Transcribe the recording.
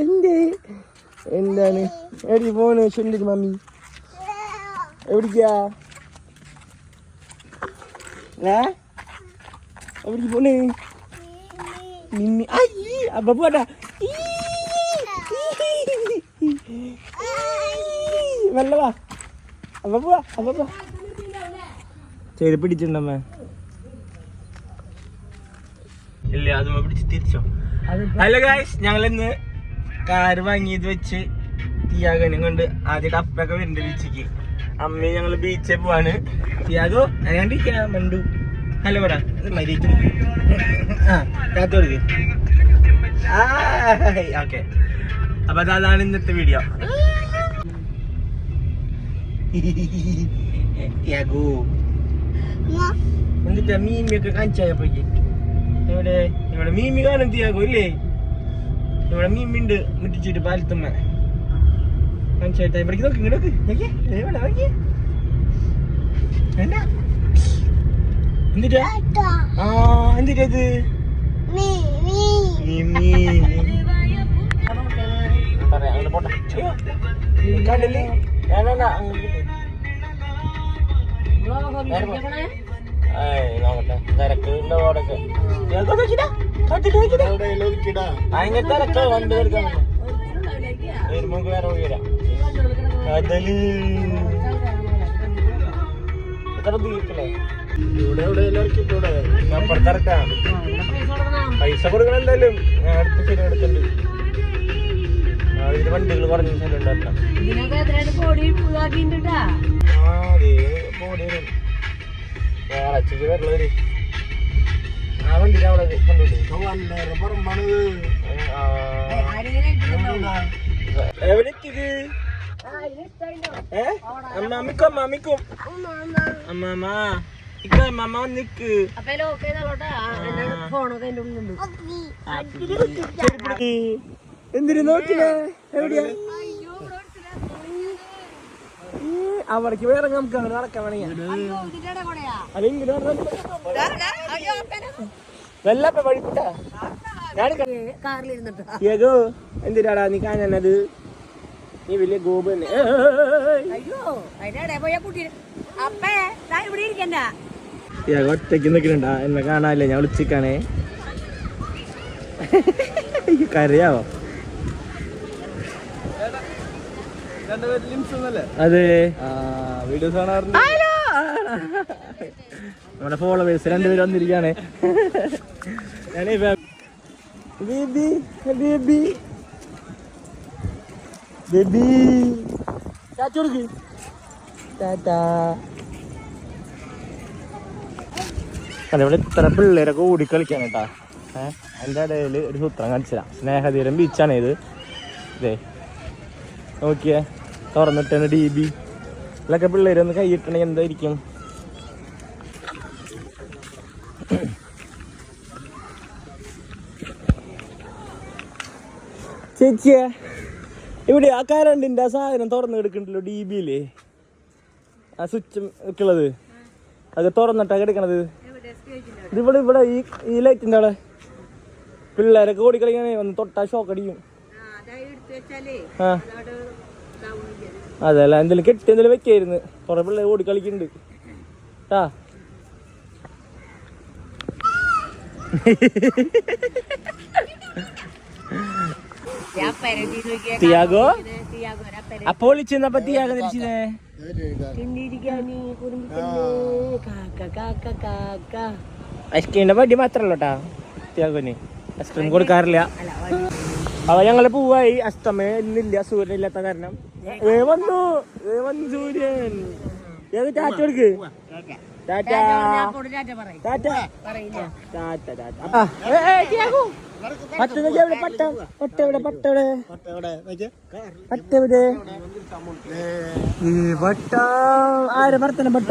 എന്തേ? എന്താണ്? എടി പോണ് ചുണ്ടി മമ്മി. എവിടേക്കാ? ഏ എവിടേക്ക് പോണ്? മിമ്മി. അയ്യേ പോട്ടാ. വെള്ളവാ അപ്പൊ പോവാ അപ്പൊ പോവാ. ചെയ്ത് പിടിച്ചിട്ടുണ്ടമ്മ ഇല്ല അത് പിടിച്ച് തിരിച്ചോ. ഹലോ ഗായ്സ് ഞങ്ങൾ ഇന്ന് കാറ് വാങ്ങിയത് വെച്ച് തിയാഗനും കൊണ്ട് ആദ്യമായിട്ട് അപ്പൊക്കെ വരുന്നുണ്ട് ബീച്ചിക്ക്. അമ്മയും ഞങ്ങൾ ബീച്ചിൽ പോവാണ്. തിയാഗോ അയാണ്ടിരിക്കാ മണ്ടു ഹലോ പറ മരിക്കും ആ ഓക്കെ അപ്പൊ അത് അതാണ് ഇന്നത്തെ വീഡിയോ തിയാഗോ. എന്നിട്ടാ മീമിയൊക്കെ പോയി ഇവിടെ ഇവിടെ മീമി കാണും തിയാഗോ ഇല്ലേ ഇവിടെ മീമിണ്ട് മുട്ടിച്ചിട്ട് പാലത്തുമ്മ. മനസ്സിലായിട്ട് ഇവിടേക്ക് നോക്ക് ഇങ്ങോട്ട് നോക്ക്. നോക്കിയേ. എന്താ എന്തിട്ടാ? ആ മീമി പറയാം പോട്ടെ. കണ്ടില്ലേ? നോക്കട്ടെ തിരക്ക് ഉണ്ടാവോടൊക്കെ ഭയങ്കര തിരക്ക് വണ്ടി എടുക്കാൻ വരുമ്പോ വേറെ വഴി വരാം. കടൽ. എത്ര ദീപില്ലേ അപ്പുറത്തിറക്കാം പൈസ കൊടുക്കണം. എന്തായാലും. ഞാൻ അടുത്ത് ശരി എടുക്കണ്ട്. ഇതിന് വണ്ടികൾ കുറഞ്ഞ സ്ഥലം ഉണ്ടാക്കാം. ഞായറാഴ്ചക്ക് വരണവര് ആ. വണ്ടി അവിടെ? കൊണ്ടുപോയി എവിടേക്കിത് ഏ? അമ്മാമിക്കും അമ്മാമിക്കും. അമ്മാമ ഇക്ക അമ്മാമ നിക്ക്. എന്തിനു നോക്കില്ല എവിടെയാ ഈ അവിടേക്ക് വേറെ നമുക്ക് അങ്ങനെ നടക്കാൻ വേണമെങ്കിൽ. വഴിപ്പിട്ടാ. ഏകോ എന്തിനാടാ നീ കാണത് നീ വലിയ ഗോപ് തന്നെ. ഒറ്റയ്ക്ക് നിൽക്കുന്നുണ്ടാ. എന്നെ കാണാനില്ല? ഞാൻ വിളിച്ചിക്കാണേ കരയാവോ? അതെ. വീഡിയോസ് കാണാറുണ്ട്. ഹലോ. നമ്മുടെ ഫോളോവേഴ്സ് രണ്ടുപേരും വന്നിരിക്കുകയാണ്. ഞാനേ ബേബി ബേബി. ബേബി. ചാച്ചു കൊടുക്ക് ടാറ്റാ. അല്ല ഇത്ര പിള്ളേരൊക്കെ ഓടിക്കളിക്കാൻ കേട്ടാ. ഏഹ് അതിന്റെ ഇടയിൽ ഒരു സൂത്രം കാണിച്ചില്ല സ്നേഹതീരം ബീച്ചാണ് ഇത് ഇതേ നോക്കിയേ തുറന്നിട്ടാണ് ഡി ബി ഇതിലൊക്കെ പിള്ളേരൊന്ന് കൈയിട്ടണെങ്കിൽ എന്തായിരിക്കും? ചേച്ചിയെ ഇവിടെ ആ കരണ്ടിന്റെ ആ സാധനം തുറന്നു എടുക്കണ്ടല്ലോ ഡി ബിയിൽ ആ സ്വിച്ച് ഒക്കെ ഉള്ളത് അത് തുറന്നിട്ടാ കിടക്കണത്. ഇതിവിടെ ഇവിടെ ഈ ഈ ലൈറ്റിന്റെ അവിടെ. പിള്ളേരൊക്കെ ഓടിക്കളിക്കണേ ഒന്ന് തൊട്ടാ ഷോക്ക് അടിക്കും. എടുത്തു വെച്ചാലേ ആ. അതല്ല എന്തെങ്കിലും കെട്ടി എന്തെങ്കിലും വെക്കായിരുന്നു. കുറെ പിള്ളേർ ഓടിക്കളിക്കുന്നുണ്ട് ആ. തിയാഗോ? അപ്പൊ വിളിച്ചപ്പോ തിയാഗോ തിരിച്ചേ ഐസ്ക്രീമിന്റെ പടി മാത്രല്ലോട്ടാ കേട്ടാ തിയാഗോന്. ഐസ്ക്രീം കൊടുക്കാറില്ല. അവ ഞങ്ങൾ പോവായി. അസ്തമയ ഇന്നില്ല സൂര്യൻ ഇല്ലാത്ത കാരണം. ഏ വന്നു. ഏ വന്നു സൂര്യൻ. ഏത് ടാറ്റ കൊടുക്ക്? ടാറ്റ. ടാറ്റ ടാറ്റ ടാറ്റ. ആ, ഏ, ഏ, തിയാഗോ. പട്ട. ഈ പട്ട ആരെ പറത്തന പട്ട?